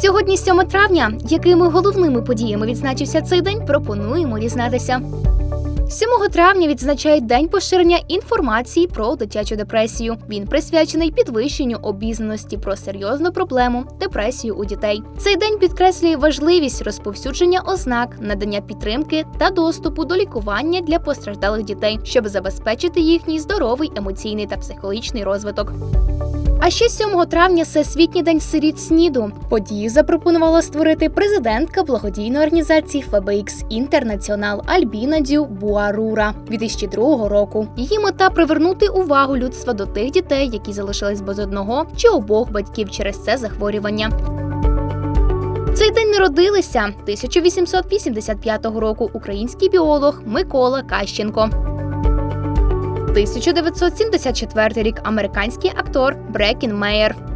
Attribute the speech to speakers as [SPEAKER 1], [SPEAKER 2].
[SPEAKER 1] Сьогодні 7 травня. Якими головними подіями відзначився цей день, пропонуємо дізнатися. 7 травня відзначають День поширення інформації про дитячу депресію. Він присвячений підвищенню обізнаності про серйозну проблему депресію у дітей. Цей день підкреслює важливість розповсюдження ознак, надання підтримки та доступу до лікування для постраждалих дітей, щоб забезпечити їхній здоровий емоційний та психологічний розвиток. А ще 7 травня Всесвітній день сиріт СНІДу. Подію запропонувала створити президентка благодійної організації FBX Інтернаціонал Альбіна Дю Буарура 2002 року. Її мета привернути увагу людства до тих дітей, які залишились без одного чи обох батьків через це захворювання. Цей день народилися 1885 року український біолог Микола Кащенко. 1974 рік американський актор Брекін Мейер.